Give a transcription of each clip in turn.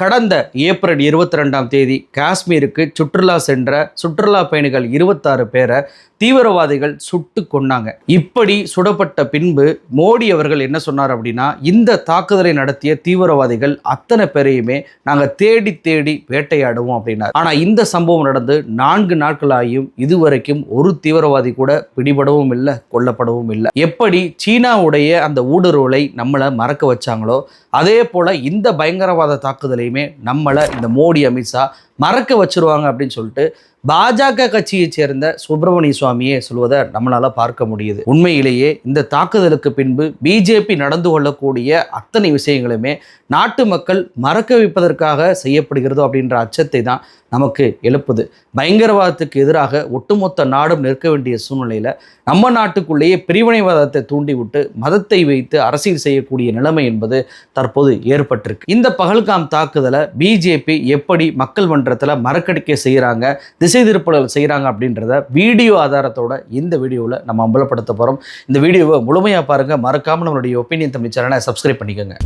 கடந்த ஏப்ரல் இருபத்தி ரெண்டாம் தேதி காஷ்மீருக்கு சுற்றுலா சென்ற சுற்றுலா பயணிகள் இருபத்தாறு பேரை தீவிரவாதிகள் சுட்டு கொன்னாங்க. இப்படி சுடப்பட்ட பின்பு மோடி அவர்கள் என்ன சொன்னார் அப்படின்னா இந்த தாக்குதலை நடத்திய தீவிரவாதிகள் அத்தனை பேரையுமே நாங்கள் தேடி தேடி வேட்டையாடுவோம் அப்படின்னார். ஆனால் இந்த சம்பவம் நடந்து நான்கு நாட்களாகியும் இதுவரைக்கும் ஒரு தீவிரவாதி கூட பிடிபடவும் இல்லை கொல்லப்படவும் இல்லை. எப்படி சீனாவுடைய அந்த ஊடுருவலை நம்மளை மறக்க வச்சாங்களோ அதே போல் இந்த பயங்கரவாத தாக்குதலையுமே நம்மளை இந்த மோடி அமித்ஷா மறக்க வச்சிருவாங்க அப்படின்னு சொல்லிட்டு பாஜக கட்சியைச் சேர்ந்த சுப்பிரமணிய சுவாமியே சொல்வதை நம்மளால் பார்க்க முடியுது. உண்மையிலேயே இந்த தாக்குதலுக்கு பின்பு பிஜேபி நடந்து கொள்ளக்கூடிய அத்தனை விஷயங்களுமே நாட்டு மக்கள் மறக்க வைப்பதற்காக செய்யப்படுகிறதோ அப்படின்ற அச்சத்தை தான் நமக்கு எழுப்புது. பயங்கரவாதத்துக்கு எதிராக ஒட்டுமொத்த நாடும் நிற்க வேண்டிய சூழ்நிலையில் நம்ம நாட்டுக்குள்ளேயே பிரிவினைவாதத்தை தூண்டிவிட்டு மதத்தை வைத்து அரசியல் செய்யக்கூடிய நிலைமை என்பது தற்போது ஏற்பட்டிருக்கு. இந்த பகல்காம் தாக்குதலை பிஜேபி எப்படி மக்கள் மன்றத்தில் மறக்கடிக்கை செய்கிறாங்க திசை திருப்பல் செய்கிறாங்க அப்படின்றத வீடியோ ஆதாரத்தோட இந்த வீடியோவில் நம்ம அம்பலப்படுத்த போகிறோம் இந்த வீடியோவை முழுமையாக பாருங்கள் மறக்காமல் நம்மளுடைய ஒப்பீனியன் தமிழ் சேனலை சப்ஸ்கிரைப் பண்ணிக்கோங்க.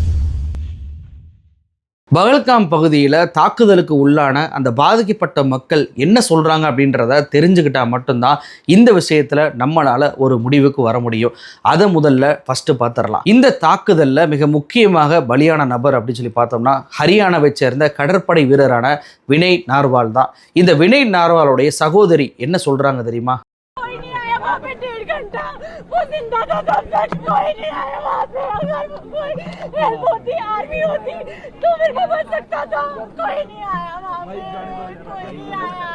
பகல்காம் பகுதியில் தாக்குதலுக்கு உள்ளான அந்த பாதிக்கப்பட்ட மக்கள் என்ன சொல்கிறாங்க அப்படின்றத தெரிஞ்சுக்கிட்டால் மட்டும்தான் இந்த விஷயத்தில் நம்மளால் ஒரு முடிவுக்கு வர முடியும். அதை முதல்ல ஃபஸ்ட்டு பார்த்துடலாம். இந்த தாக்குதலில் மிக முக்கியமாக பலியான நபர் அப்படின்னு சொல்லி பார்த்தோம்னா ஹரியானாவை சேர்ந்த கடற்படை வீரரான வினய் நார்வால் தான். இந்த வினய் நார்வாலுடைய சகோதரி என்ன சொல்கிறாங்க தெரியுமா? कोई नहीं आया वहाँ पे डेढ़ घंटा वो जिंदा था तब तक कोई नहीं आया वहाँ पे अगर कोई हेल्प होती आर्मी होती तो मेरे को बच सकता था कोई नहीं आया वहाँ पे कोई नहीं आया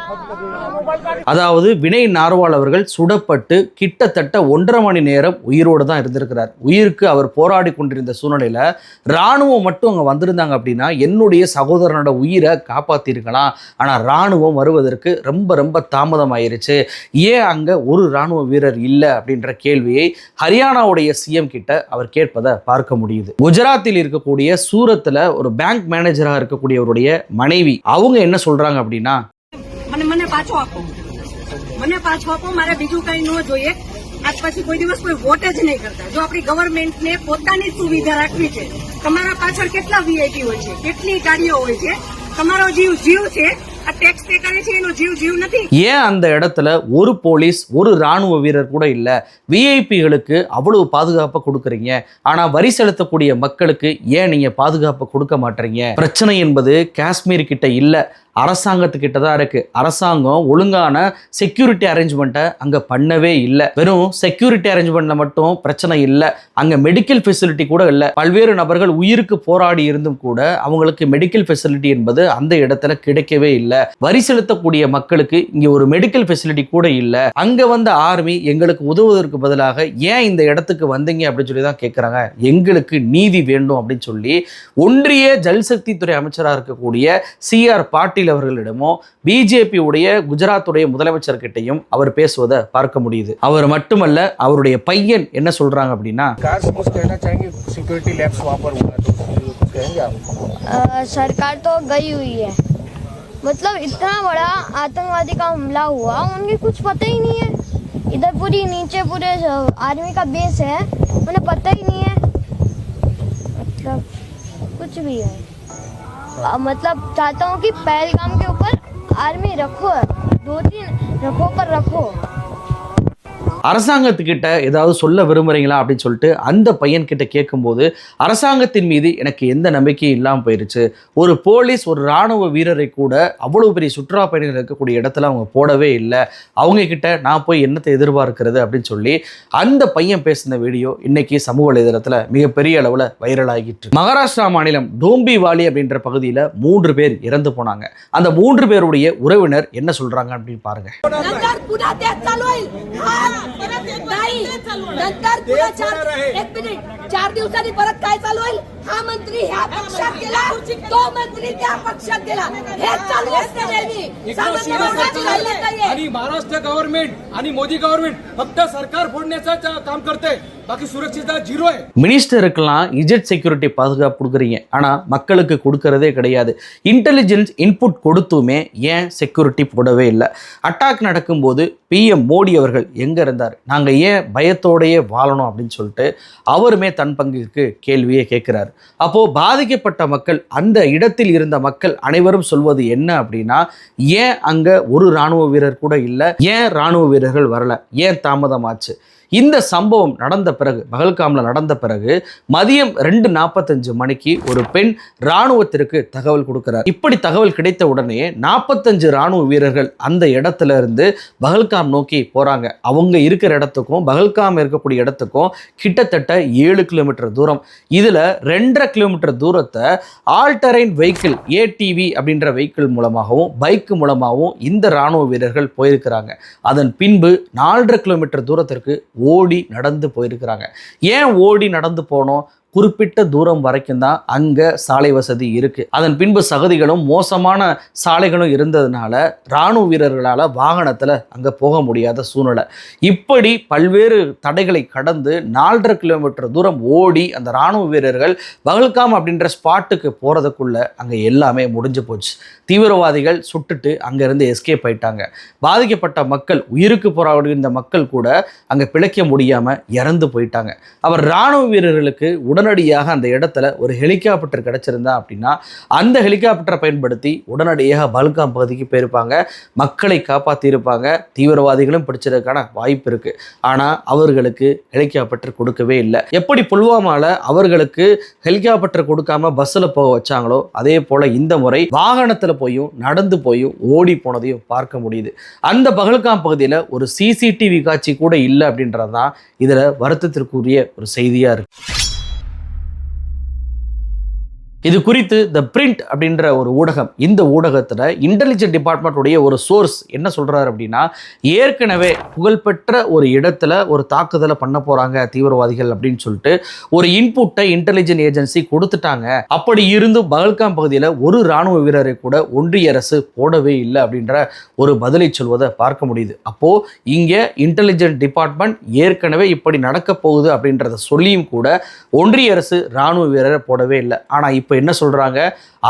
அதாவது வினய் நார்வால் அவர்கள் சுடப்பட்டு கிட்டத்தட்ட ஒன்றரை மணி நேரம் உயிரோடு தான் இருந்திருக்கிறார் உயிருக்கு அவர் போராடி கொண்டிருந்த சூழ்நிலையில் இராணுவம் மட்டும் அங்கே வந்திருந்தாங்க அப்படின்னா என்னுடைய சகோதரனோட உயிரை காப்பாற்றிருக்கலாம் ஆனால் இராணுவம் வருவதற்கு ரொம்ப ரொம்ப தாமதம் ஆயிருச்சு ஏன் அங்கே ஒரு இராணுவ வீரர் இல்லை அப்படின்ற கேள்வியை ஹரியானாவுடைய சிஎம் கிட்ட அவர் கேட்பதை பார்க்க முடியுது குஜராத்தில் இருக்கக்கூடிய சூரத்தில் ஒரு பேங்க் மேனேஜராக இருக்கக்கூடியவருடைய மனைவி அவங்க என்ன சொல்கிறாங்க அப்படின்னா મને મને પાછો આપો મને પાછો આપો મારે બીજું કઈ ન જોઈએ આજ પછી કોઈ દિવસ કોઈ વોટ જ નહીં કરતા જો આપણી ગવર્મેન્ટને પોતાની જ સુવિધા રાખવી છે તમારા પાછળ કેટલા વીઆઈપી હોય છે કેટલી ગાડીઓ હોય છે તમારો જીવ જીવ છે ஏன் அந்த இடத்துல ஒரு போலீஸ் ஒரு ராணுவ வீரர் கூட இல்லை? விஐபிகளுக்கு அவ்வளவு பாதுகாப்பை கொடுக்குறீங்க. ஆனால் வரி செலுத்தக்கூடிய மக்களுக்கு ஏன் நீங்கள் பாதுகாப்பை கொடுக்க மாட்டீங்க? பிரச்சனை என்பது காஷ்மீர் கிட்ட இல்லை அரசாங்கத்துக்கிட்ட தான் இருக்குது அரசாங்கம் ஒழுங்கான செக்யூரிட்டி அரேஞ்ச்மெண்ட்டை அங்கே பண்ணவே இல்லை. வெறும் செக்யூரிட்டி அரேஞ்ச்மெண்ட்டில் மட்டும் பிரச்சனை இல்லை. அங்கே மெடிக்கல் ஃபெசிலிட்டி கூட இல்லை. பல்வேறு நபர்கள் உயிருக்கு போராடி இருந்தும் கூட அவங்களுக்கு மெடிக்கல் ஃபெசிலிட்டி என்பது அந்த இடத்துல கிடைக்கவே இல்லை. வரி செலுத்தக்கூடிய மக்களுக்கு இங்கே ஒரு மெடிக்கல் ஃபெசிலிட்டி கூட இல்லை அங்கே வந்த ஆர்மி எங்களுக்கு உதவுவதற்கு பதிலாக ஏன் இந்த இடத்துக்கு வந்தீங்க அப்படின்னு சொல்லி தான் கேட்குறாங்க எங்களுக்கு நீதி வேண்டும் அப்படின்னு சொல்லி ஒன்றிய ஜல்சக்தி துறை அமைச்சராக இருக்கக்கூடிய சிஆர் பாட்டீல் அவர்களிடமோ பிஜேபி உடைய குஜராத்துடைய முதலமைச்சர்கிட்டையும் அவர் பேசுவதை பார்க்க முடியுது அவர் மட்டுமல்ல அவருடைய பையன் என்ன சொல்றாங்க அப்படின்னா सरकार से कुछ कहना चाहेंगे सिक्योरिटी लैब्स वहाँ पर हुआ तो कुछ कहेंगे आप अ, सरकार तो गई हुई है मतलब इतना बड़ा आतंकवादी का हमला हुआ, उनके कुछ पता ही नहीं है। इधर पूरी नीचे पूरे आर्मी का बेस है, उन्हें पता ही नहीं है। मतलब कुछ भी है। मतलब चाहता हूँ कि पहलगाम के ऊपर आर्मी रखो, दो तीन रखो पर रखो। அரசாங்கத்துக்கிட்ட ஏதாவது சொல்ல விரும்புகிறீங்களா அப்படின்னு சொல்லிட்டு அந்த பையன்கிட்ட கேட்கும்போது அரசாங்கத்தின் மீது எனக்கு எந்த நம்பிக்கையும் இல்லாமல் போயிருச்சு. ஒரு போலீஸ் ஒரு ராணுவ வீரரை கூட அவ்வளோ பெரிய சுற்றுலா பயணிகள் இருக்கக்கூடிய இடத்துல அவங்க போடவே இல்லை. அவங்கக்கிட்ட நான் போய் என்னத்தை எதிர்பார்க்கிறது? அப்படின்னு சொல்லி அந்த பையன் பேசின வீடியோ இன்னைக்கு சமூக வலைதளத்தில் மிகப்பெரிய அளவில் வைரல் ஆகிட்டு மகாராஷ்டிரா மாநிலம் டோம்பிவாலி அப்படின்ற பகுதியில் மூன்று பேர் இறந்து போனாங்க. அந்த மூன்று பேருடைய உறவினர் என்ன சொல்கிறாங்க அப்படின்னு பாருங்கள் Ela tem नाही नंतर पुन्हा चार एक मिनिट चार दिवसांनी परत काय चालू होईल हा मंत्री ह्या पक्षात गेला तो मंत्री त्या पक्षात गेला हे चालू असतं नेहमी एकनाथ शिंदे सामंत सरकार राहिलं नाहीये. आणि महाराष्ट्र गव्हर्नमेंट आणि मोदी गव्हर्नमेंट फक्त सरकार फोडण्याचं काम करते बाकी सुरक्षितता झिरो आहे மினிஸ்டருக்கெல்லாம் இஜெட் செக்யூரிட்டி பாதுகாப்பு கொடுக்குறீங்க ஆனால் மக்களுக்கு கொடுக்கறதே கிடையாது இன்டெலிஜென்ஸ் இன்புட் கொடுத்துமே ஏன் செக்யூரிட்டி போடவே இல்லை அட்டாக் நடக்கும்போது பிஎம் மோடி அவர்கள் எங்கே இருந்தார் நாங்கள் ஏன் பயத்தோடையே வாழணும் அப்படின்னு சொல்லிட்டு அவருமே தன் பங்குக்கு கேள்வியை கேட்குறாரு. அப்போது பாதிக்கப்பட்ட மக்கள் அந்த இடத்தில் இருந்த மக்கள் அனைவரும் சொல்வது என்ன அப்படின்னா ஏன் அங்கே ஒரு இராணுவ வீரர் கூட இல்லை ஏன் இராணுவ வீரர்கள் வரல ஏன் தாமதமாச்சு? இந்த சம்பவம் நடந்த பிறகு பகல்காமில் நடந்த பிறகு மதியம் ரெண்டு நாற்பத்தஞ்சு மணிக்கு ஒரு பெண் இராணுவத்திற்கு தகவல் கொடுக்கிறார். இப்படி தகவல் கிடைத்த உடனே நாற்பத்தஞ்சு இராணுவ வீரர்கள் அந்த இடத்துல இருந்து பகல்காம் நோக்கி போகிறாங்க அவங்க இருக்கிற இடத்துக்கும் பகல்காம் இருக்கக்கூடிய இடத்துக்கும் கிட்டத்தட்ட ஏழு கிலோமீட்டர் தூரம். இதில் ரெண்டரை கிலோமீட்டர் தூரத்தை ஆல்டரைன் வெஹிக்கிள் ஏடிவி அப்படின்ற வெஹிக்கிள் மூலமாகவும் பைக் மூலமாகவும் இந்த இராணுவ வீரர்கள் போயிருக்கிறாங்க. அதன் பின்பு நாலரை கிலோமீட்டர் தூரத்திற்கு ஓடி நடந்து போயிருக்கிறாங்க. ஏன் ஓடி நடந்து போனோம்? குறிப்பிட்ட தூரம் வரைக்கும் தான் அங்கே சாலை வசதி இருக்குது அதன் பின்பு சகதிகளும் மோசமான சாலைகளும் இருந்ததுனால இராணுவ வீரர்களால் வாகனத்தில் அங்கே போக முடியாத சூழ்நிலை. இப்படி பல்வேறு தடைகளை கடந்து நாலரை கிலோமீட்டர் தூரம் ஓடி அந்த இராணுவ வீரர்கள் பகல்காம் அப்படின்ற ஸ்பாட்டுக்கு போகிறதுக்குள்ள அங்கே எல்லாமே முடிஞ்சு போச்சு. தீவிரவாதிகள் சுட்டுட்டு அங்கேருந்து எஸ்கேப் ஆயிட்டாங்க. பாதிக்கப்பட்ட மக்கள் உயிருக்கு போராடுகின்ற மக்கள் கூட அங்கே பிழைக்க முடியாமல் இறந்து போயிட்டாங்க. அவர் இராணுவ வீரர்களுக்கு உடன் உடனடியாக அந்த இடத்துல ஒரு ஹெலிகாப்டர் கிடச்சிருந்தா அப்படின்னா அந்த ஹெலிகாப்டரை பயன்படுத்தி உடனடியாக பல்காம் பகுதிக்கு போயிருப்பாங்க. மக்களை காப்பாற்றியிருப்பாங்க தீவிரவாதிகளும் பிடிச்சதுக்கான வாய்ப்பு இருக்கு. ஆனால் அவர்களுக்கு ஹெலிகாப்டர் கொடுக்கவே இல்லை. எப்படி புல்வாமாவில் அவர்களுக்கு ஹெலிகாப்டர் கொடுக்காம பஸ்ஸில் போக வச்சாங்களோ அதே போல் இந்த முறை வாகனத்தில் போயும் நடந்து போயும் ஓடி போனதையும் பார்க்க முடியுது. அந்த பகல்காம் பகுதியில் ஒரு சிசிடிவி காட்சி கூட இல்லை அப்படின்றது தான் இதில் வருத்தத்திற்குரிய ஒரு செய்தியாக இருக்குது இது குறித்து த பிரிண்ட் அப்படின்ற ஒரு ஊடகம் இந்த ஊடகத்தில் இன்டெலிஜென்ட் டிபார்ட்மெண்ட்டுடைய ஒரு சோர்ஸ் என்ன சொல்கிறாரு அப்படின்னா ஏற்கனவே புகழ்பெற்ற ஒரு இடத்துல ஒரு தாக்குதலை பண்ண போகிறாங்க தீவிரவாதிகள் அப்படின்னு சொல்லிட்டு ஒரு இன்புட்டை இன்டெலிஜென்ட் ஏஜென்சி கொடுத்துட்டாங்க. அப்படி இருந்து பகல்காம் பகுதியில் ஒரு இராணுவ வீரரை கூட ஒன்றிய அரசு போடவே இல்லை அப்படின்ற ஒரு பதிலை சொல்வதை பார்க்க முடியுது. அப்போது இங்கே இன்டெலிஜென்ட் டிபார்ட்மெண்ட் ஏற்கனவே இப்படி நடக்க போகுது அப்படின்றத சொல்லியும் கூட ஒன்றிய அரசு இராணுவ வீரரை போடவே இல்லை. ஆனால் இப்போ என்ன சொல்கிறாங்க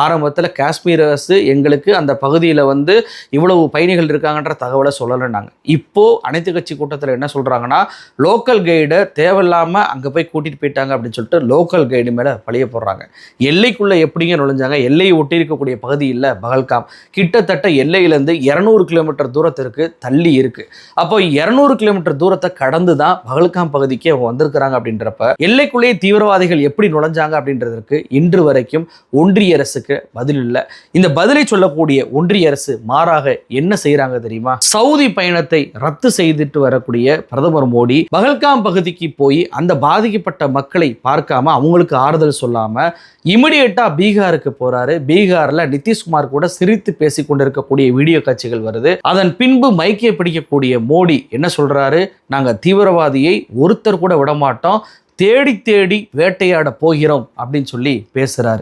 ஆரம்பத்தில் காஷ்மீர் அரசு எங்களுக்கு அந்த பகுதியில் வந்து இவ்வளவு பயணிகள் இருக்காங்கன்ற தகவலை சொல்லலைன்னாங்க. இப்போது அனைத்து கட்சி கூட்டத்தில் என்ன சொல்கிறாங்கன்னா லோக்கல் கைடை தேவையில்லாமல் அங்கே போய் கூட்டிகிட்டு போயிட்டாங்க அப்படின்னு சொல்லிட்டு லோக்கல் கைடு மேலே பழிய போடுறாங்க. எல்லைக்குள்ளே எப்படிங்க நுழைஞ்சாங்க? எல்லையை ஒட்டி இருக்கக்கூடிய பகுதி இல்லை பகல்காம். கிட்டத்தட்ட எல்லையிலேருந்து இரநூறு கிலோமீட்டர் தூரத்திற்கு தள்ளி இருக்குது அப்போ இரநூறு கிலோமீட்டர் தூரத்தை கடந்து தான் பகல்காம் பகுதிக்கு அவங்க வந்திருக்கிறாங்க அப்படின்றப்ப எல்லைக்குள்ளேயே தீவிரவாதிகள் எப்படி நுழைஞ்சாங்க அப்படின்றதற்கு இன்று வரைக்கும் ஒன்றிய அரசுக்கு பதில் இல்லை. இந்த பதிலை சொல்லக்கூடிய ஒன்றிய அரசு மாறாக என்ன செய்யறாங்க தெரியுமா? சவுதி பயணத்தை ரத்து செய்துட்டு வரக்கூடிய பிரதமர் மோடி பகல்காம் பகுதிக்கு போய் அந்த பாதிக்கப்பட்ட மக்களை பார்க்காம அவங்களுக்கு ஆறுதல் சொல்லாம இமிடியேட்டா பீகாருக்கு போறாரு. பீகார்ல நிதிஷ்குமார் கூட சிரித்து பேசி கொண்டிருக்கக்கூடிய வீடியோ காட்சிகள் வருது. அதன் பின்பு மைக்கை பிடிக்கக்கூடிய மோடி என்ன சொல்றாரு? நாங்க தீவிரவாதியை ஒருத்தர் கூட விடமாட்டோம். தேடி தேடி வேட்டையாட போகிறோம் அப்படின்னு சொல்லி பேசுறாரு.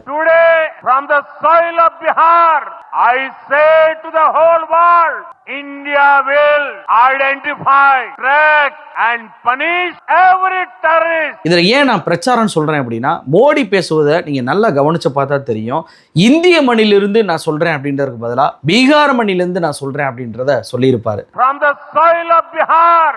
From the soil of Bihar, I say to the whole world, India will identify, track and punish every terrorist. இதில் ஏன் நான் பிரச்சாரம் சொல்கிறேன் அப்படின்னா மோடி பேசுவதை நீங்கள் நல்லா கவனிச்சு பார்த்தா தெரியும். இந்திய மண்ணிலிருந்து நான் சொல்கிறேன் அப்படின்றதுக்கு பதிலாக பீகார் மண்ணிலிருந்து நான் சொல்கிறேன் அப்படின்றத சொல்லியிருப்பாரு. From the soil of Bihar.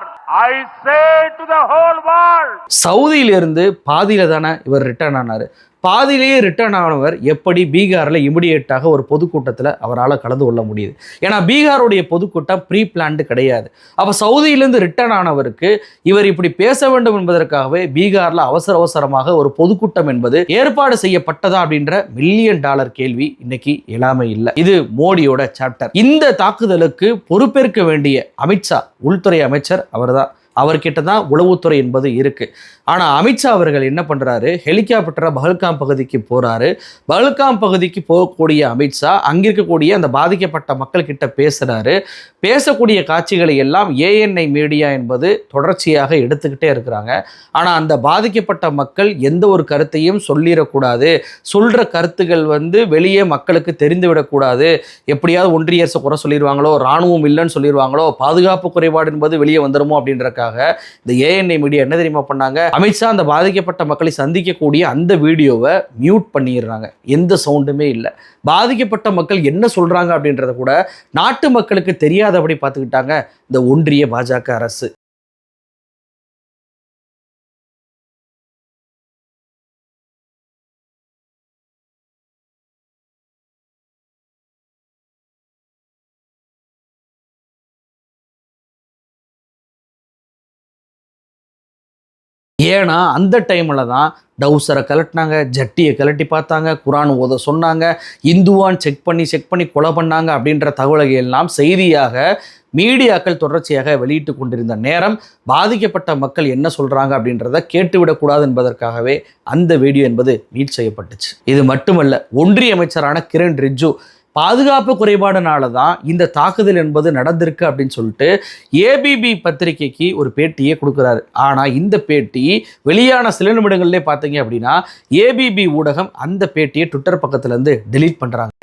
I say to the whole world, சவுதியிலிருந்து பாதியில தானே இவர் ரிட்டர்ன் ஆனார். பாதியிலேயே ரிட்டர்ன் ஆனவர் எப்படி பீகாரில் இமிடியேட்டாக ஒரு பொதுக்கூட்டத்தில் அவரால் கலந்து கொள்ள முடியுது. ஏன்னா பீகாருடைய பொதுக்கூட்டம் ப்ரீ பிளான்டு கிடையாது. அப்போ சவுதியிலேருந்து ரிட்டர்ன் ஆனவருக்கு இவர் இப்படி பேச வேண்டும் என்பதற்காகவே பீகாரில் அவசர அவசரமாக ஒரு பொதுக்கூட்டம் என்பது ஏற்பாடு செய்யப்பட்டதா அப்படின்ற மில்லியன் டாலர் கேள்வி இன்னைக்கு இல்லாம இல்லை. இது மோடியோட சாப்டர் இந்த தாக்குதலுக்கு பொறுப்பேற்க வேண்டிய அமித்ஷா உள்துறை அமைச்சர் அவர்தான். அவர்கிட்ட தான் உளவுத்துறை என்பது இருக்குது ஆனால் அமித்ஷா அவர்கள் என்ன பண்ணுறாரு ஹெலிகாப்டரை பகல்காம் பகுதிக்கு போகிறாரு பகல்காம் பகுதிக்கு போகக்கூடிய அமித்ஷா அங்கே இருக்கக்கூடிய அந்த பாதிக்கப்பட்ட மக்கள்கிட்ட பேசுகிறாரு பேசக்கூடிய காட்சிகளை எல்லாம் ஏஎன்ஐ மீடியா என்பது தொடர்ச்சியாக எடுத்துக்கிட்டே இருக்கிறாங்க. ஆனால் அந்த பாதிக்கப்பட்ட மக்கள் எந்த ஒரு கருத்தையும் சொல்லிடக்கூடாது. சொல்கிற கருத்துகள் வந்து வெளியே மக்களுக்கு தெரிந்துவிடக்கூடாது. எப்படியாவது ஒன்றிய அரசு குறை சொல்லிடுவாங்களோ ராணுவம் இல்லைன்னு சொல்லிடுவாங்களோ பாதுகாப்பு குறைபாடு என்பது வெளியே வந்துடுமோ வந்துருமோ அப்படின்றக்காக இந்த ஏஎன்ஐ மீடியா என்ன தெரியுமா பண்ணாங்க? அமித்ஷா அந்த பாதிக்கப்பட்ட மக்களை சந்திக்கக்கூடிய அந்த வீடியோவை மியூட் பண்ணிடுறாங்க. எந்த சவுண்டுமே இல்லை. பாதிக்கப்பட்ட மக்கள் என்ன சொல்றாங்க அப்படின்றத கூட நாட்டு மக்களுக்கு தெரியாதபடி பார்த்துக்கிட்டாங்க இந்த ஒன்றிய பாஜக அரசு. ஏன்னா அந்த டைமில் தான் டவுசரை கலட்டினாங்க ஜட்டியை கலட்டி பார்த்தாங்க குரான் ஓத சொன்னாங்க இந்துவான் செக் பண்ணி செக் பண்ணி கொலை பண்ணாங்க அப்படின்ற தகவல்கள் எல்லாம் செய்தியாக மீடியாக்கள் தொடர்ச்சியாக வெளியிட்டு கொண்டிருந்த நேரம் பாதிக்கப்பட்ட மக்கள் என்ன சொல்கிறாங்க அப்படின்றத கேட்டுவிடக்கூடாது என்பதற்காகவே அந்த வீடியோ என்பது நீட் செய்யப்பட்டுச்சு. இது மட்டுமல்ல ஒன்றிய அமைச்சரான கிரண் ரிஜ்ஜு பாதுகாப்பு குறைபாடுனால தான் இந்த தாக்குதல் என்பது நடந்திருக்கு அப்படின்னு சொல்லிட்டு ஏபிபி பத்திரிகைக்கு ஒரு பேட்டியே கொடுக்குறாரு ஆனால் இந்த பேட்டி வெளியான சில நிமிடங்கள்லேயே பார்த்தீங்க அப்படின்னா ஏபிபி ஊடகம் அந்த பேட்டியை ட்விட்டர் பக்கத்துலேருந்து delete பண்ணுறாங்க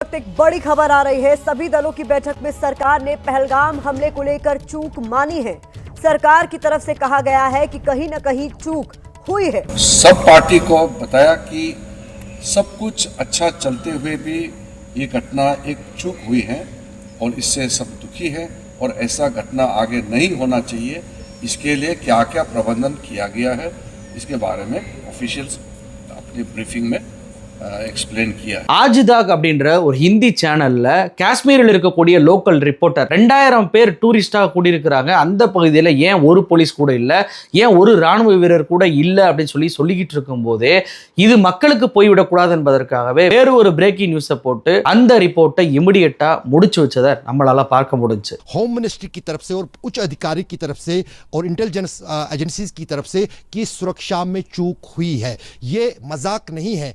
वक्त एक बड़ी खबर आ रही है सभी दलों की बैठक में सरकार ने पहलगाम हमले को लेकर चूक मानी है सरकार की तरफ से कहा गया है कि कहीं न कहीं चूक हुई है सब पार्टी को बताया कि सब कुछ अच्छा चलते हुए भी ये घटना एक चूक हुई है और इससे सब दुखी है और ऐसा घटना आगे नहीं होना चाहिए। इसके लिए क्या क्या प्रबंधन किया गया है, इसके बारे में ऑफिशियल्स अपनी ब्रीफिंग में एक्सप्लेन किया है ஆஜிதாக் அப்படின்ற ஒரு ஹிந்தி சேனல்ல காஷ்மீரில் இருக்கக்கூடிய லோக்கல் ரிப்போர்ட்டர் ரெண்டாயிரம் பேர் டூரிஸ்டாக கூடியிருக்கிறாங்க அந்த பகுதியில் ஏன் ஒரு போலீஸ் கூட இல்லை ஏன் ஒரு ராணுவ வீரர் கூட இல்லை அப்படின்னு சொல்லி சொல்லிக்கிட்டு இருக்கும்போதே இது மக்களுக்கு போய்விடக்கூடாது என்பதற்காகவே வேறு ஒரு பிரேக்கிங் நியூஸை போட்டு அந்த ரிப்போர்ட்டை இமிடியட்டா முடிச்சு வச்சதை நம்மளால பார்க்க முடிஞ்சுச்சு होम मिनिस्ट्री की तरफ से और उच्च अधिकारी की तरफ से और इंटेलिजेंस एजेंसीज की तरफ से कि सुरक्षा में चूक हुई है ये मजाक नहीं है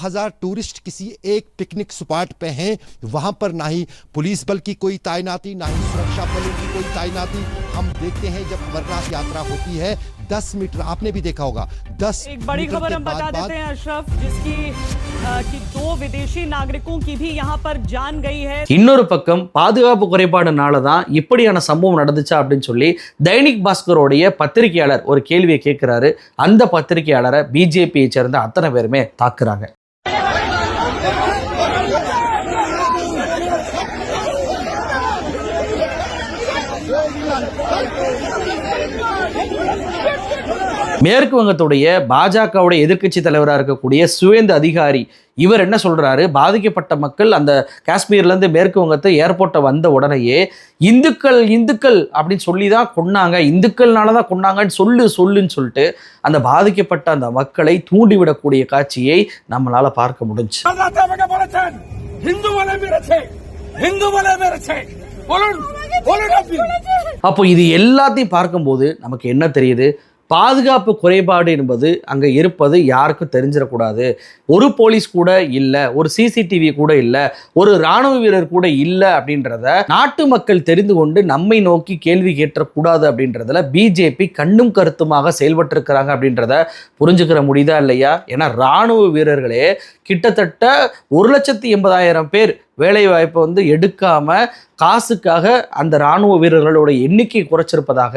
2000 टूरिस्ट किसी एक पिकनिक स्पॉट पे हैं वहां पर ना ही पुलिस बल की कोई तैनाती ना ही सुरक्षा बलों की कोई तैनाती हम देखते हैं जब अमरनाथ यात्रा होती है 10 मीटर आपने भी देखा होगा 10 एक बड़ी मीटर खबर के हम बाद- बता बाद- देते हैं अशरफ जिसकी अ, कि दो विदेशी नागरिकों की भी यहाँ पर जान गई है இன்னொரு பக்கம் பாதுகாப்பு குறைபாடுனால தான் இப்படியான சம்பவம் நடந்துச்சா அப்படின்னு சொல்லி தைனிக் பாஸ்கரோடைய பத்திரிகையாளர் ஒரு கேள்வியை கேட்கிறாரு அந்த பத்திரிகையாளரை பிஜேபியை சேர்ந்த அத்தனை பேருமே தாக்குறாங்க மேற்கு வங்கத்துடைய பாஜகவுடைய எதிர்க்கட்சி தலைவராக இருக்கக்கூடிய சுவேந்து அதிகாரி இவர் என்ன சொல்கிறாரு பாதிக்கப்பட்ட மக்கள் அந்த காஷ்மீர்லேருந்து மேற்கு வங்கத்தை ஏர்போர்ட்டை வந்த உடனேயே இந்துக்கள் இந்துக்கள் அப்படின்னு சொல்லி தான் கொன்னாங்க. இந்துக்கள்னால தான் கொன்னாங்கன்னு சொல்லு சொல்லுன்னு சொல்லிட்டு அந்த பாதிக்கப்பட்ட அந்த மக்களை தூண்டிவிடக்கூடிய காட்சியை நம்மளால் பார்க்க முடிஞ்சு. அப்போ இது எல்லாத்தையும் பார்க்கும்போது நமக்கு என்ன தெரியுது? பாதுகாப்பு குறைபாடு என்பது அங்கே இருப்பது யாருக்கும் தெரிஞ்சிடக்கூடாது. ஒரு போலீஸ் கூட இல்லை ஒரு சிசிடிவி கூட இல்லை ஒரு ராணுவ வீரர் கூட இல்லை அப்படின்றத நாட்டு மக்கள் தெரிந்து கொண்டு நம்மை நோக்கி கேள்வி கேட்டக்கூடாது அப்படின்றதுல பிஜேபி கண்ணும் கருத்துமாக செயல்பட்டிருக்கிறாங்க அப்படின்றத புரிஞ்சுக்கிற முடியுதா இல்லையா? ஏன்னா ராணுவ வீரர்களே கிட்டத்தட்ட ஒரு லட்சத்தி எண்பதாயிரம் பேர் வேலை வாய்ப்பை வந்து எடுக்காம காசுக்காக அந்த ராணுவ வீரர்களோட எண்ணிக்கை குறைச்சிருப்பதாக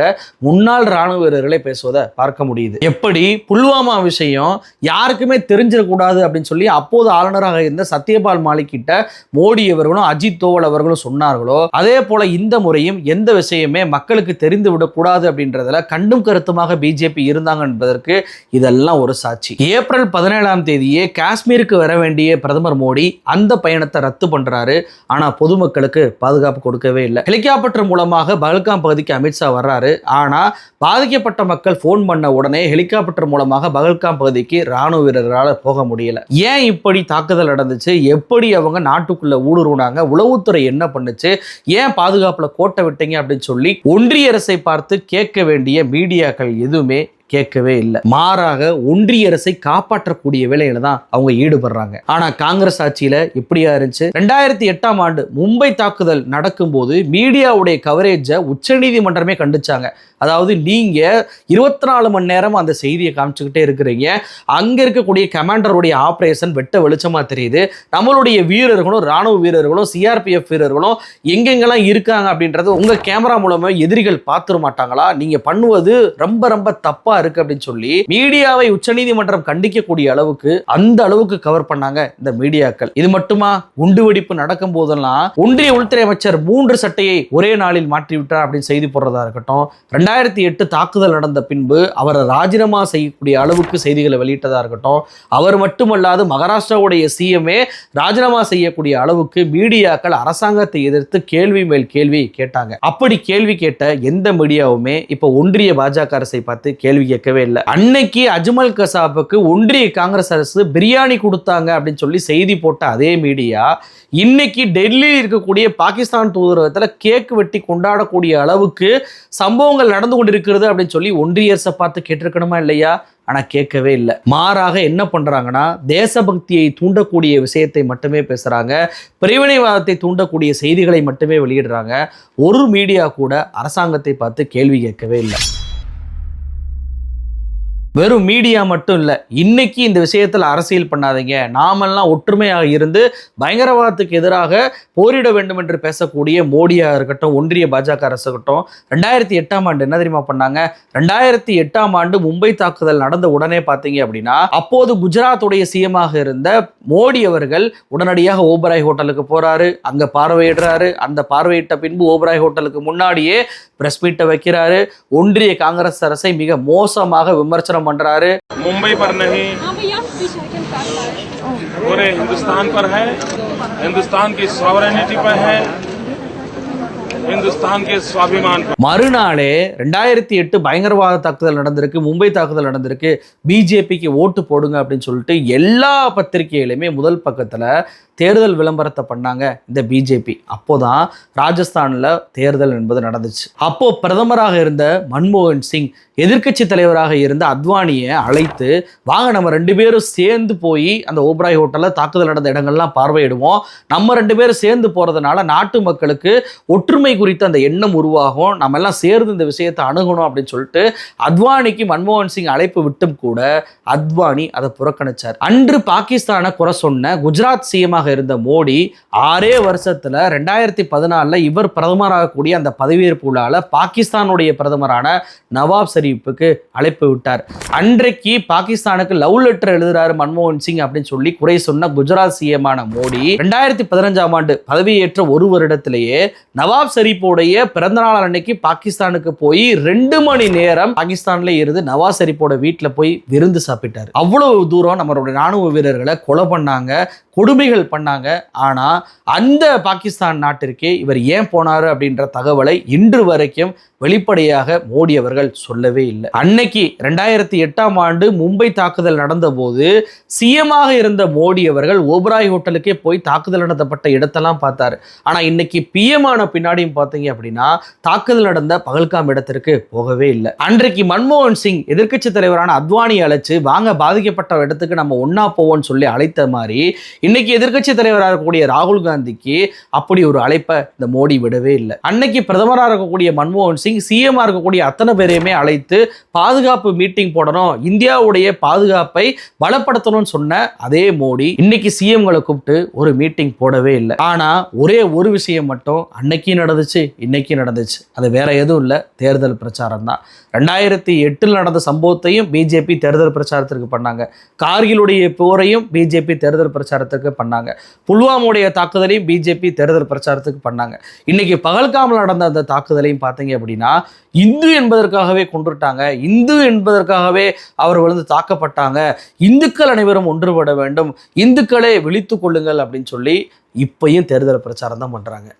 முன்னாள் ராணுவ வீரர்களை பேசுவதை பார்க்க முடியுது. எப்படி? புல்வாமா விஷயம் யாருக்குமே தெரிஞ்சிடக்கூடாது அப்படின்னு சொல்லி அப்போது ஆளுநராக இருந்த சத்யபால் மாலிக் கிட்ட மோடி அவர்களும் அஜித் தோவல் அவர்களும் சொன்னார்களோ அதே போல இந்த முறையும் எந்த விஷயமே மக்களுக்கு தெரிந்து விடக்கூடாது அப்படின்றதுல கண்டும் கருத்துமாக பிஜேபி இருந்தாங்க என்பதற்கு இதெல்லாம் ஒரு சாட்சி. ஏப்ரல் பதினேழாம் தேதியே காஷ்மீருக்கு வர வேண்டிய பிரதமர் மோடி அந்த பயணத்தை ரத்து பண்ற வர்றாரு ஆனா பொதுமக்களுக்கு பாதுகாப்பு கொடுக்கவே இல்லை. ஹெலிகாப்டர் மூலமாக பகல்காம் பகுதிக்கு அமித்ஷா வர்றாரு. ஆனா பாதிக்கப்பட்ட மக்கள் ஃபோன் பண்ண உடனே ஹெலிகாப்டர் மூலமாக பகல்காம் பகுதிக்கு ராணுவ வீரர்களால் போக முடியல. ஏன் இப்படி தாக்குதல் நடந்துச்சு? எப்படி அவங்க நாட்டுக்குள்ள ஊடுருவினாங்க? உளவுத்துறை என்ன பண்ணுச்சு? ஏன் பாதுகாப்புல கோட்டை விட்டீங்க அப்படின்னு சொல்லி ஒன்றிய அரசை பார்த்து கேட்க வேண்டிய மீடியாக்கள் எதுவுமே கேட்கவே இல்லை. மாறாக ஒன்றிய அரசை காப்பாற்றக்கூடிய வேலையில தான் அவங்க ஈடுபடுறாங்க. ஆனா காங்கிரஸ் ஆட்சியில இப்படியா இருந்துச்சு? ரெண்டாயிரத்தி எட்டாம் ஆண்டு மும்பை தாக்குதல் நடக்கும்போது மீடியாவுடைய கவரேஜை உச்சநீதிமன்றமே கண்டிச்சாங்க. அதாவது நீங்க இருபத்தி நாலு மணி நேரம் அந்த செய்தியை காமிச்சுக்கிட்டே இருக்கிறீங்க. அங்க இருக்கக்கூடிய கமாண்டருடைய ஆபரேஷன் வெட்ட வெளிச்சமா தெரியுது. நம்மளுடைய வீரர்களும் ராணுவ வீரர்களும் சிஆர்பிஎஃப் வீரர்களும் எங்கெங்கெல்லாம் இருக்காங்க அப்படின்றது உங்க கேமரா மூலமா எதிரிகள் பார்த்துட மாட்டாங்களா? நீங்க பண்ணுவது ரொம்ப ரொம்ப தப்பா இருக்கு அப்படின்னு சொல்லி மீடியாவை உச்சநீதிமன்றம் கண்டிக்கக்கூடிய அளவுக்கு அந்த அளவுக்கு கவர் பண்ணாங்க இந்த மீடியாக்கள். இது மட்டுமா? குண்டு வெடிப்பு நடக்கும் போதெல்லாம் ஒன்றிய உள்துறை அமைச்சர் மூன்று சட்டையை ஒரே நாளில் மாற்றி விட்டார் அப்படின்னு செய்தி போடுறதா இருக்கட்டும். ரெண்டாயிரத்தி எட்டு தாக்குதல் நடந்த பின்பு அவரை ராஜினாமா செய்யக்கூடிய அளவுக்கு செய்திகளை வெளியிட்டதா இருக்கட்டும் அவர் மட்டுமல்லாது மகாராஷ்டிராவுடைய சிஎம்ஏ ராஜினாமா செய்யக்கூடிய அளவுக்கு மீடியாக்கள் அரசாங்கத்தை எதிர்த்து கேள்வி மேல் கேள்வி கேட்டாங்க. அப்படி கேள்வி கேட்ட எந்த மீடியாவுமே இப்போ ஒன்றிய பாஜக அரசை பார்த்து கேள்வி கேட்கவே இல்லை. அன்னைக்கு அஜ்மல் கசாப்புக்கு ஒன்றிய காங்கிரஸ் அரசு பிரியாணி கொடுத்தாங்க அப்படின்னு சொல்லி செய்தி போட்ட அதே மீடியா இன்னைக்கு டெல்லியில் இருக்கக்கூடிய பாகிஸ்தான் தூதரகத்தில் கேக் வெட்டி கொண்டாடக்கூடிய அளவுக்கு சம்பவங்கள் நடந்து கொண்டிருக்கிறது அப்படின்னு சொல்லி ஒன்றிய அரசை பார்த்து கேட்டிருக்கணுமா இல்லையா? ஆனால் கேட்கவே இல்லை. மாறாக என்ன பண்ணுறாங்கன்னா தேசபக்தியை தூண்டக்கூடிய விஷயத்தை மட்டுமே பேசுகிறாங்க பிரிவினைவாதத்தை தூண்டக்கூடிய செய்திகளை மட்டுமே வெளியிடுறாங்க. ஒரு மீடியா கூட அரசாங்கத்தை பார்த்து கேள்வி கேட்கவே இல்லை. வெறும் மீடியா மட்டும் இல்லை இன்னைக்கு இந்த விஷயத்தில் அரசியல் பண்ணாதீங்க. நாமெல்லாம் ஒற்றுமையாக இருந்து பயங்கரவாதத்துக்கு எதிராக போரிட வேண்டும் என்று பேசக்கூடிய மோடியாக இருக்கட்டும் ஒன்றிய பாஜக அரசு இருக்கட்டும் ரெண்டாயிரத்தி எட்டாம் ஆண்டு என்ன தெரியுமா பண்ணாங்க? ரெண்டாயிரத்தி எட்டாம் ஆண்டு மும்பை தாக்குதல் நடந்த உடனே பார்த்தீங்க அப்படின்னா அப்போது குஜராத்துடைய சிஎமாக இருந்த மோடி அவர்கள் உடனடியாக ஓபராய் ஹோட்டலுக்கு போறாரு. அங்க பார்வையிடுறாரு. அந்த பார்வையிட்ட பின்பு ஓபராய் ஹோட்டலுக்கு முன்னாடியே பிரஸ் மீட்டை வைக்கிறாரு. ஒன்றிய காங்கிரஸ் அரசை மிக மோசமாக விமர்சனம் பண்றாரு मुंबई पर नहीं पूरे हिंदुस्तान पर है हिंदुस्तान की सॉवरेनिटी पर है हिंदुस्तान के स्वाभिमान पर மறுநாளே ரெண்டாயிரத்தி எட்டு பயங்கரவாத தாக்குதல் நடந்திருக்கு மும்பை தாக்குதல் நடந்திருக்கு பிஜேபிக்கு ஓட்டு போடுங்க அப்படின்னு சொல்லிட்டு எல்லா பத்திரிகையிலுமே முதல் பக்கத்தில் தேர்தல் விளம்பரத்தை பண்ணாங்க இந்த பிஜேபி அப்போதான் ராஜஸ்தானில் தேர்தல் என்பது நடந்துச்சு. அப்போ பிரதமராக இருந்த மன்மோகன் சிங் எதிர்க்கட்சி தலைவராக இருந்த அத்வானியை அழைத்து வாங்க நம்ம ரெண்டு பேரும் சேர்ந்து போய் அந்த ஓப்ராய் ஹோட்டலில் தாக்குதல் நடந்த இடங்கள்லாம் பார்வையிடுவோம். நம்ம ரெண்டு பேரும் சேர்ந்து போகிறதுனால நாட்டு மக்களுக்கு ஒற்றுமை குறித்த அந்த எண்ணம் உருவாகும். நம்ம எல்லாம் சேர்ந்து இந்த விஷயத்தை அணுகணும் அப்படின்னு சொல்லிட்டு அத்வானிக்கு மன்மோகன் சிங் அழைப்பு விட்டும் கூட அத்வானி அதை புறக்கணிச்சார். அன்று பாகிஸ்தானை குறை சொன்ன குஜராத் சிஎமாக பிரதமராக இருந்த மோடி ஆறே வருஷத்துல ரெண்டாயிரத்தி பதினாலில் இவர் பிரதமராகக்கூடிய அந்த பதவியேற்பு விழாவில் பாகிஸ்தானுடைய பிரதமரான நவாப் ஷரீஃபுக்கு அழைப்பு விட்டார். அன்றைக்கு பாகிஸ்தானுக்கு லவ் லெட்டர் எழுதுறாரு மன்மோகன் சிங் அப்படின்னு சொல்லி குறை சொன்ன குஜராத் சிஎமான மோடி ரெண்டாயிரத்தி பதினஞ்சாம் ஆண்டு பதவியேற்ற ஒரு வருடத்திலேயே நவாப் ஷரீஃபுடைய பிறந்தநாள் அன்னைக்கு பாகிஸ்தானுக்கு போய் ரெண்டு மணி நேரம் பாகிஸ்தான்ல இருந்து நவாஸ் ஷரீஃபோட வீட்டில் போய் விருந்து சாப்பிட்டார். அவ்வளவு தூரம் நம்மளுடைய ராணுவ வீரர்களை கொலை பண்ணாங்க. கொடுமைகள் பண்ணாங்க. ஆனால் அந்த பாகிஸ்தான் நாட்டிற்கு இவர் ஏன் போனாரு அப்படின்ற தகவலை இன்று வரைக்கும் வெளிப்படையாக மோடி அவர்கள் சொல்லவே இல்லை. அன்னைக்கு ரெண்டாயிரத்தி எட்டாம் ஆண்டு மும்பை தாக்குதல் நடந்தபோது சிஎமாக இருந்த மோடி அவர்கள் ஓபராய் ஹோட்டலுக்கே போய் தாக்குதல் நடத்தப்பட்ட இடத்தெல்லாம் பார்த்தாரு. ஆனா இன்னைக்கு பிஎம் ஆன பின்னாடியும் பார்த்தீங்க அப்படின்னா தாக்குதல் நடந்த பகல்காம் இடத்திற்கு போகவே இல்லை. அன்றைக்கு மன்மோகன் சிங் எதிர்க்கட்சி தலைவரான அத்வானி அழைச்சு வாங்க பாதிக்கப்பட்ட இடத்துக்கு நம்ம ஒன்னா போவோம்னு சொல்லி அழைத்த மாதிரி இன்னைக்கு எதிர்க்கட்சி தலைவராக இருக்கக்கூடிய ராகுல் காந்திக்கு அப்படி ஒரு அழைப்பை இந்த மோடி விடவே இல்லை. அன்னைக்கு பிரதமராக இருக்கக்கூடிய மன்மோகன் சிங் சிஎம் இருக்கக்கூடிய அத்தனை பேரையுமே அழைத்து பாதுகாப்பு மீட்டிங் போடணும் இந்தியாவுடைய பாதுகாப்பை பலப்படுத்தணும்னு சொன்ன அதே மோடி இன்னைக்கு சிஎம்களை கூப்பிட்டு ஒரு மீட்டிங் போடவே இல்லை. ஆனா ஒரே ஒரு விஷயம் மட்டும் அன்னைக்கு நடந்துச்சு இன்னைக்கு நடந்துச்சு. அது வேற எதுவும் இல்லை தேர்தல் பிரச்சாரம் தான். ரெண்டாயிரத்தி எட்டில் நடந்த சம்பவத்தையும் பிஜேபி தேர்தல் பிரச்சாரத்திற்கு பண்ணாங்க. கார்கிலுடைய போரையும் பிஜேபி தேர்தல் பிரச்சாரத்திற்கு பண்ணாங்க. புல்வாமுடைய தாக்குதலையும் பிஜேபி தேர்தல் பிரச்சாரத்துக்கு பண்ணாங்க. இன்னைக்கு பகல்காமல் நடந்த அந்த தாக்குதலையும் பார்த்தீங்க அப்படின்னா இந்து என்பதற்காகவே கொண்டுட்டாங்க இந்து என்பதற்காகவே அவர்கள் வந்து தாக்கப்பட்டாங்க. இந்துக்கள் அனைவரும் ஒன்றுபட வேண்டும். இந்துக்களே விழித்து கொள்ளுங்கள் அப்படின்னு சொல்லி இப்பையும் தேர்தல் பிரச்சாரம் தான் பண்றாங்க.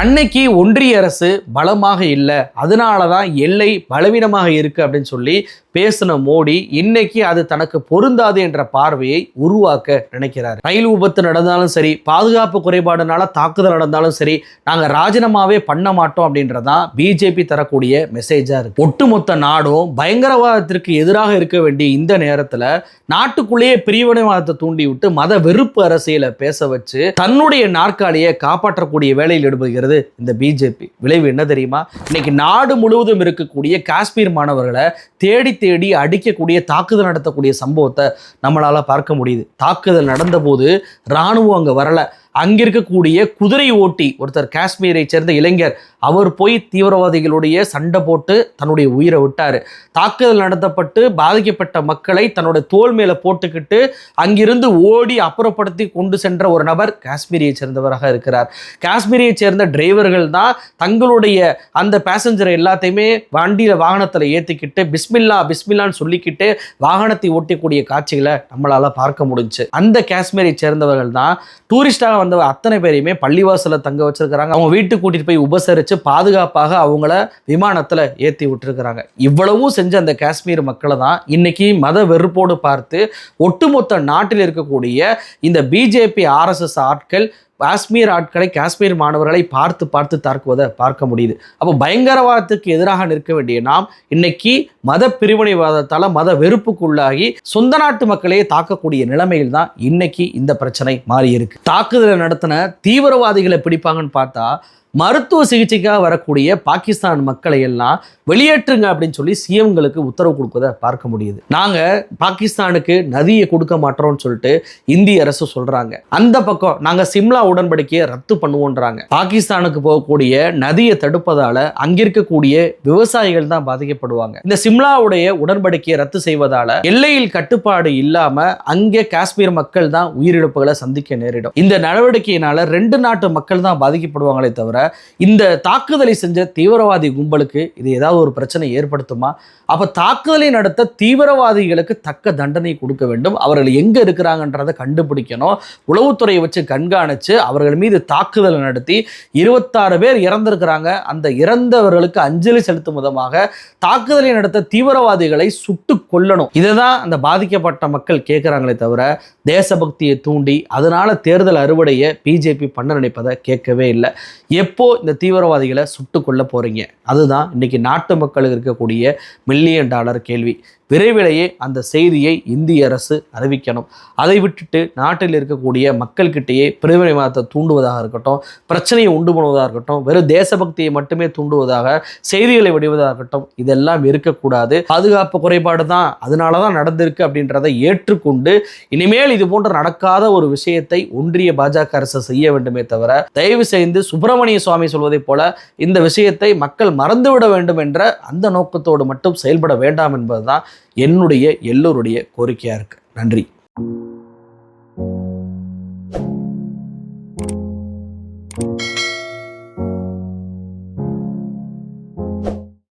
அன்னைக்கு ஒன்றிய அரசு பலமாக இல்லை. அதனால தான் எல்லை பலவீனமாக இருக்கு அப்படின்னு சொல்லி பேசின மோடி இன்னைக்கு அது தனக்கு பொருந்தாது என்ற பார்வையை உருவாக்க நினைக்கிறார். ரயில் விபத்து நடந்தாலும் சரி பாதுகாப்பு குறைபாடுனால தாக்குதல் நடந்தாலும் சரி நாங்கள் ராஜினாமாவே பண்ண மாட்டோம் அப்படின்றதான் பிஜேபி தரக்கூடிய மெசேஜாக இருக்கு. ஒட்டுமொத்த நாடும் பயங்கரவாதத்திற்கு எதிராக இருக்க வேண்டிய இந்த நேரத்தில் நாட்டுக்குள்ளேயே பிரிவினைவாதத்தை தூண்டி விட்டு மத வெறுப்பு அரசியலை பேச வச்சு தன்னுடைய நாற்காலியை காப்பாற்றக்கூடிய வேலையில் ஈடுபடுகிறது இந்த பிஜேபி விளைவு என்ன தெரியுமா? இன்னைக்கு நாடு முழுவதும் இருக்கக்கூடிய காஷ்மீர் மாணவர்களை தேடி தேடி அடிக்கக்கூடிய தாக்குதல் நடத்தக்கூடிய சம்பவத்தை நம்மளால் பார்க்க முடியுது. தாக்குதல் நடந்தபோது இராணுவம் அங்கே வரல. அங்கே இருக்கக்கூடிய குதிரை ஓட்டி ஒருத்தர் காஷ்மீரை சேர்ந்த இளைஞர் அவர் போய் தீவிரவாதிகளுடைய சண்டை போட்டு தன்னுடைய உயிரை விட்டார். தாக்குதல் நடத்தப்பட்டு பாதிக்கப்பட்ட மக்களை தன்னுடைய தோல் மேலே போட்டுக்கிட்டு அங்கிருந்து ஓடி அப்புறப்படுத்தி கொண்டு சென்ற ஒரு நபர் காஷ்மீரியை சேர்ந்தவராக இருக்கிறார். காஷ்மீரியை சேர்ந்த டிரைவர்கள் தான் தங்களுடைய அந்த பேசஞ்சரை எல்லாத்தையுமே வண்டியில் வாகனத்தில் ஏற்றிக்கிட்டு பிஸ்மில்லா பிஸ்மில்லான்னு சொல்லிக்கிட்டு வாகனத்தை ஓட்டக்கூடிய காட்சிகளை நம்மளால் பார்க்க முடிஞ்சு. அந்த காஷ்மீரை சேர்ந்தவர்கள் தான் டூரிஸ்டாக வந்த அத்தனை பேரையுமே பள்ளிவாசலில் தங்க வச்சிருக்கிறாங்க. அவங்க வீட்டுக்கு கூட்டிட்டு போய் வச்சு பாதுகாப்பாக அவங்கள விமானத்தில் ஏற்றி விட்டுருக்கிறாங்க. இவ்வளவும் செஞ்ச அந்த காஷ்மீர் மக்களை தான் இன்னைக்கு மத வெறுப்போடு பார்த்து ஒட்டுமொத்த நாட்டில் இருக்கக்கூடிய இந்த பிஜேபி ஆர்எஸ்எஸ் ஆட்கள் காஷ்மீர் ஆட்களை காஷ்மீர் மாணவர்களை பார்த்து பார்த்து தாக்குவதை பார்க்க முடியுது. அப்போ பயங்கரவாதத்துக்கு எதிராக நிற்க வேண்டிய நாம் இன்னைக்கு மத பிரிவினைவாதத்தால் மத வெறுப்புக்குள்ளாகி சொந்த நாட்டு மக்களையே தாக்கக்கூடிய நிலைமையில் தான் இன்னைக்கு இந்த பிரச்சனை மாறி இருக்கு தாக்குதலை நடத்தின தீவிரவாதிகளை பிடிப்பாங்கன்னு பார்த்தா மருத்துவ சிகிச்சைக்காக வரக்கூடிய பாகிஸ்தான் மக்களை எல்லாம் வெளியேற்றுங்க அப்படின்னு சொல்லி சிஎம்களுக்கு உத்தரவு கொடுப்பதை பார்க்க முடியுது. நாங்க பாகிஸ்தானுக்கு நதியை கொடுக்க மாட்டோம்னு சொல்லிட்டு இந்திய அரசு சொல்றாங்க. அந்த பக்கம் நாங்க சிம்லா உடன்படிக்கையை ரத்து பண்ணுவோன்றாங்க. பாகிஸ்தானுக்கு போகக்கூடிய நதியை தடுப்பதால அங்கிருக்கக்கூடிய விவசாயிகள் தான் பாதிக்கப்படுவாங்க. இந்த சிம்லாவுடைய உடன்படிக்கையை ரத்து செய்வதால எல்லையில் கட்டுப்பாடு இல்லாம அங்கே காஷ்மீர் மக்கள் தான் உயிரிழப்புகளை சந்திக்க நேரிடும். இந்த நடவடிக்கையினால ரெண்டு நாட்டு மக்கள் தான் பாதிக்கப்படுவாங்களே தவிர இந்த தாக்குதலை செஞ்ச தீவிரவாதி கும்பலுக்கு இது ஏதாவது ஒரு பிரச்சனை ஏற்படுத்துமா? அப்போ தாக்குதலை நடத்த தீவிரவாதிகளுக்கு தக்க தண்டனை கொடுக்க வேண்டும். அவர்கள் எங்க இருக்கிறாங்கன்றதை கண்டுபிடிக்கணும். உளவுத்துறையை வச்சு கண்காணிச்சு அவர்கள் மீது தாக்குதல் நடத்தி இருபத்தாறு பேர் இறந்திருக்கிறாங்க. அந்த இறந்தவர்களுக்கு அஞ்சலி செலுத்தும் விதமாக தாக்குதலை நடத்த தீவிரவாதிகளை சுட்டு கொல்லணும். இதை தான் அந்த பாதிக்கப்பட்ட மக்கள் கேட்குறாங்களே தவிர தேசபக்தியை தூண்டி அதனால தேர்தல் அறுவடையை பிஜேபி பண்ண நினைப்பதை கேட்கவே இல்லை. எப்போ இந்த தீவிரவாதிகளை சுட்டு கொள்ள போறீங்க? அதுதான் இன்னைக்கு நாட்டு மக்களுக்கு இருக்கக்கூடிய மில்லியன் டாலர் கேள்வி. விரைவிலேயே அந்த செய்தியை இந்திய அரசு அறிவிக்கணும். அதை விட்டுட்டு நாட்டில் இருக்கக்கூடிய மக்கள்கிட்டேயே பிரிவினை மதத்தை தூண்டுவதாக இருக்கட்டும் பிரச்சனையை உண்டு பண்ணுவதாக இருக்கட்டும் வெறும் தேசபக்தியை மட்டுமே தூண்டுவதாக செய்திகளை விடுவதாக இருக்கட்டும் இதெல்லாம் இருக்கக்கூடாது. பாதுகாப்பு குறைபாடு தான் அதனால தான் நடந்திருக்கு அப்படின்றதை ஏற்றுக்கொண்டு இனிமேல் இது போன்ற நடக்காத ஒரு விஷயத்தை ஒன்றிய பாஜக அரசு செய்ய வேண்டுமே தவிர தயவு செய்து சுப்பிரமணிய சுவாமி சொல்வதைப் போல இந்த விஷயத்தை மக்கள் மறந்துவிட வேண்டும் என்ற அந்த நோக்கத்தோடு மட்டும் செயல்பட வேண்டாம் என்பதுதான் என்னுடைய எல்லோருடைய கோரிக்கையாக இருக்கு. நன்றி.